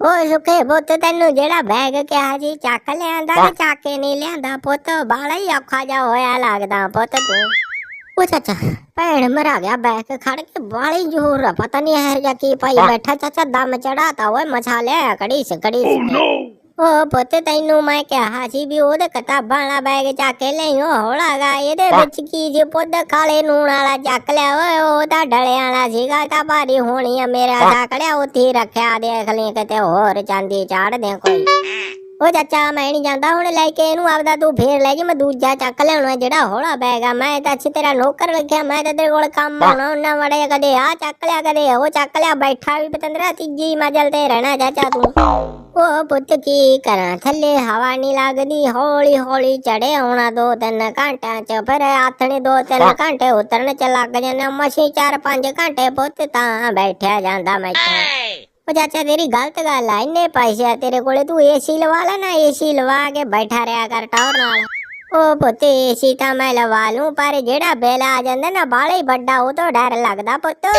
ਓਏ ਸੁਖੇ ਪੁੱਤ ਤੈਨੂੰ ਜਿਹੜਾ ਬੈਗ ਕਿਹਾ ਜੀ ਚੱਕ ਲਿਆਂਦਾ ਕਿ ਚੱਕ ਕੇ ਨਹੀਂ ਲਿਆਂਦਾ ਪੁੱਤ ਬਾਲਾ ਹੀ ਔਖਾ ਜਾ ਹੋਇਆ ਲੱਗਦਾ ਪੁੱਤ ਤੂੰ। ਉਹ ਚਾਚਾ ਭੈਣ ਮਰਾ ਗਿਆ ਬੈਗ ਖੜ ਕੇ ਬਾਲੀ ਜ਼ੋਰ ਆ ਪਤਾ ਨਹੀਂ ਇਹ ਜਿਹਾ ਕੀ ਪਾਈ ਬੈਠਾ ਚਾਚਾ ਦਮ ਚੜਾਤਾ ਓਏ ਮਛਾ ਲਿਆ ਕੜੀ ਸ ਕੜੀ ਉਹ ਪੁੱਤ ਤੈਨੂੰ ਮੈਂ ਕਿਹਾ ਸੀ ਵੀ ਉਹਦੇ ਕਿਤਾਬਾਂ ਵਾਲਾ ਬੈਗ ਚੱਕ ਕੇ ਲਿਆਓ ਹੋਲਾਗਾ ਇਹਦੇ ਵਿੱਚ ਕੀ ਜੇ ਪੁੱਤ ਕਾਲੇ ਨੂਣ ਵਾਲਾ ਚੱਕ ਲਿਆ ਓਏ ਉਹਦਾ ਡਲਿਆਂ ਵਾਲਾ ਸੀਗਾ ਤਾਂ ਭਾਰੀ ਹੋਣੀ ਆ ਮੇਰਾ ਸਾਕੜਿਆ ਉੱਥੇ ਰੱਖਿਆ ਦੇਖ ਲਈ ਕਿਤੇ ਹੋਰ ਚਾਂਦੀ ਚਾੜ ਦੇ ਕੋਈ। ਉਹ ਚਾਚਾ ਮੈਂ ਨਹੀਂ ਜਾਂਦਾ ਹੁਣ ਲੈ ਕੇ ਇਹਨੂੰ ਆਪਦਾ ਤੂੰ ਫੇਰ ਲੈ ਜੀ ਮੈਂ ਦੂਜਾ ਚੱਕ ਲਿਆਉਣਾ ਜਿਹੜਾ ਹੋਲਾ ਬੈਗ ਮੈਂ ਤਾਂ ਅੱਛੀ ਤੇਰਾ ਨੌਕਰ ਰੱਖਿਆ ਮੈਂ ਤਾਂ ਤੇਰੇ ਕੋਲ ਕੰਮ ਆਉਣਾ ਉਹਨਾਂ ਵੜੇ ਕਦੇ ਆ ਚੱਕ ਲਿਆ ਕਦੇ ਉਹ ਚੱਕ ਲਿਆ ਬੈਠਾ ਵੀ ਪਤੰਦਰਾ ਤੀਜੀ ਮਜਲ ਤੇ ਰਹਿਣਾ ਚਾਚਾ ਤੂੰ। ਪੁੱਤ ਕੀ ਕਰਾਂ? ਥੱਲੇ ਹਵਾ ਨਹੀਂ ਲੱਗਦੀ ਹੌਲੀ ਹੌਲੀ ਚੜੇ ਆਉਣਾ ਦੋ ਤਿੰਨ ਘੰਟਿਆਂ ਚ ਫਿਰ ਆਥਣੇ ਦੋ ਤਿੰਨ ਘੰਟੇ ਉਤਰਨ ਚ ਲੱਗ ਜਾਂਦੇ ਮਸੀਂ ਚਾਰ ਪੰਜ ਘੰਟੇ ਪੁੱਤ ਤਾਂ ਬੈਠਿਆ ਜਾਂਦਾ ਮੈਥੋਂ। ਉਹ ਚਾਚਾ ਤੇਰੀ ਗਲਤ ਗੱਲ ਆ ਇੰਨੇ ਪੈਸੇ ਤੇਰੇ ਕੋਲੇ ਤੂੰ ਏਸੀ ਲਵਾ ਲੈ ਨਾ ਏਸੀ ਲਵਾ ਕੇ ਬੈਠਾ ਰਿਆ ਕਰ ਟੌਰ ਨਾਲ। ਉਹ ਪੁੱਤ ਏਸੀ ਤਾਂ ਮੈਂ ਲਵਾ ਲੂੰ ਪਰ ਜਿਹੜਾ ਬਿੱਲ ਆ ਜਾਂਦਾ ਨਾ ਬਾਹਲਾ ਹੀ ਵੱਡਾ ਉਹ ਤੋਂ ਡਰ ਲੱਗਦਾ ਪੁੱਤ।